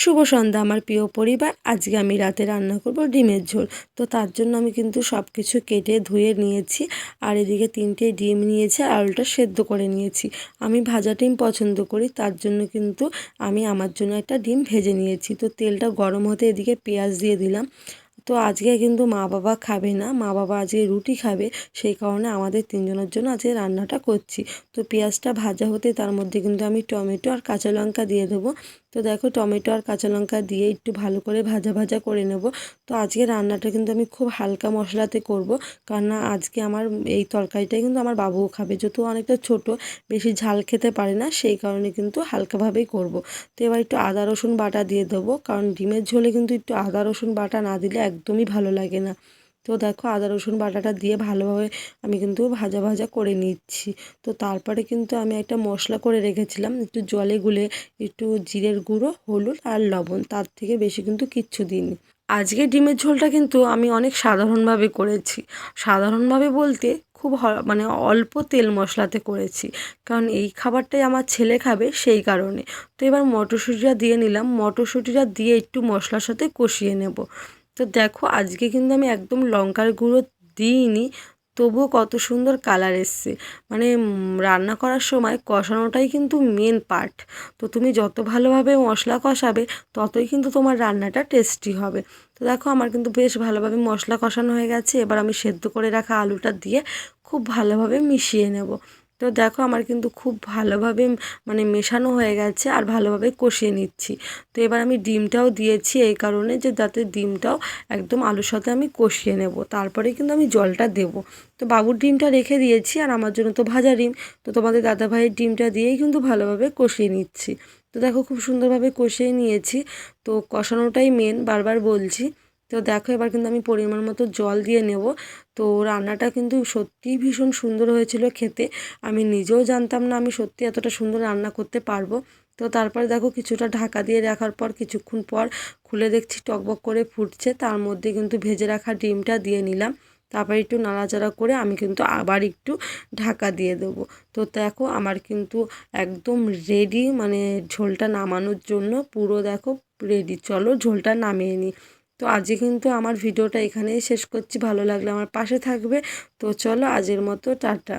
শুভ সন্ধ্যা, আমার প্রিয় পরিবার। আজকে আমি রাতে রান্না করব ডিমের ঝোল। তো তার জন্য আমি কিন্তু সব কিছু কেটে ধুয়ে নিয়েছি আর এদিকে তিনটে ডিম নিয়েছি আর আলুটা সেদ্ধ করে নিয়েছি। আমি ভাজা ডিম পছন্দ করি, তার জন্য কিন্তু আমি আমার জন্য একটা ডিম ভেজে নিয়েছি। তো তেলটা গরম হতে এদিকে পেঁয়াজ দিয়ে দিলাম। তো আজকে কিন্তু মা বাবা খাবে না, মা বাবা আজকে রুটি খাবে, সেই কারণে আমাদের তিনজনের জন্য আজকে রান্নাটা করছি। তো পেঁয়াজটা ভাজা হতে তার মধ্যে কিন্তু আমি টমেটো আর কাঁচা লঙ্কা দিয়ে দেবো। তো দেখো টমেটো আর কাঁচা লঙ্কা দিয়ে একটু ভালো করে ভাজা ভাজা করে নেব। তো আজকে রান্নাটা কিন্তু আমি খুব হালকা মশলাতে করব কারণ আজকে আমার এই তরকারিটাই কিন্তু আমার বাবুও খাবে, যেহেতু অনেকটা ছোট, বেশি ঝাল খেতে পারে না, সেই কারণে কিন্তু হালকাভাবেই করব। তো এবার একটু আদা রসুন বাটা দিয়ে দেবো, কারণ ডিমের ঝোলে কিন্তু একটু আদা রসুন বাটা না দিলে একদমই ভালো লাগে না। তো দেখো আদা, রসুন বাটাটা দিয়ে ভালোভাবে আমি কিন্তু ভাজা ভাজা করে নিচ্ছি। তো তারপরে কিন্তু আমি একটা মশলা করে রেখেছিলাম, একটু জলে গুলে একটু জিরের গুঁড়ো, হলুদ আর লবণ, তার থেকে বেশি কিন্তু কিচ্ছু দিইনি। আজকে ডিমের ঝোলটা কিন্তু আমি অনেক সাধারণভাবে করেছি। সাধারণভাবে বলতে খুব মানে অল্প তেল মশলাতে করেছি, কারণ এই খাবারটাই আমার ছেলে খাবে সেই কারণে। তো এবার মটরশুঁটিটা দিয়ে নিলাম, মটরশুঁটিটা দিয়ে একটু মশলার সাথে কষিয়ে নেব। তো দেখো, আজকে কিন্তু আমি একদম লঙ্কার গুঁড়ো দিইনি, তবুও কত সুন্দর কালার এসছে। মানে রান্না করার সময় কষানোটাই কিন্তু মেন পার্ট তো তুমি যত ভালোভাবে মশলা কষাবে, ততই কিন্তু তোমার রান্নাটা টেস্টি হবে। তো দেখো, আমার কিন্তু বেশ ভালোভাবে মশলা কষানো হয়ে গেছে। এবার আমি সেদ্ধ করে রাখা আলুটা দিয়ে খুব ভালোভাবে মিশিয়ে নেব। তো দেখো আমার কিন্তু খুব ভালোভাবে মানে মেশানো হয়ে গেছে আর ভালোভাবে কষিয়ে নিচ্ছি। তো এবার আমি ডিমটাও দিয়েছি এই কারণে যে যাতে ডিমটাও একদম আলুর সাথে আমি কষিয়ে নেব। তারপরে কিন্তু আমি জলটা দেব। তো বাবুর ডিমটা রেখে দিয়েছি আর আমার জন্য তো ভাজা ডিম। তো তোমাদের দাদাভাইয়ের ডিমটা দিয়েই কিন্তু ভালোভাবে কষিয়ে নিচ্ছি। তো দেখো খুব সুন্দরভাবে কষিয়ে নিয়েছি। তো কষানোটাই মেন বারবার বলছি। তো দেখো এবার কিন্তু আমি পরিমাণ মতো জল দিয়ে নেব। তো রান্নাটা কিন্তু সত্যিই ভীষণ সুন্দর হয়েছিল খেতে। আমি নিজেও জানতাম না আমি সত্যি এতটা সুন্দর রান্না করতে পারব। তো তারপরে দেখো কিছুটা ঢাকা দিয়ে রাখার পর কিছুক্ষণ পর খুলে দেখছি টকবক করে ফুটছে। তার মধ্যে কিন্তু ভেজে রাখা ডিমটা দিয়ে নিলাম। তারপর একটু নাড়াচাড়া করে আমি কিন্তু আবার একটু ঢাকা দিয়ে দেবো। তো দেখো আমার কিন্তু একদম রেডি মানে ঝোলটা নামানোর জন্য পুরো দেখো রেডি চলো ঝোলটা নামিয়ে নিই। তো আজকে কিন্তু আমার ভিডিওটা এখানেই শেষ করছি। ভালো লাগলে আমার পাশে থাকবে। তো চলো আজের মতো, টাটা।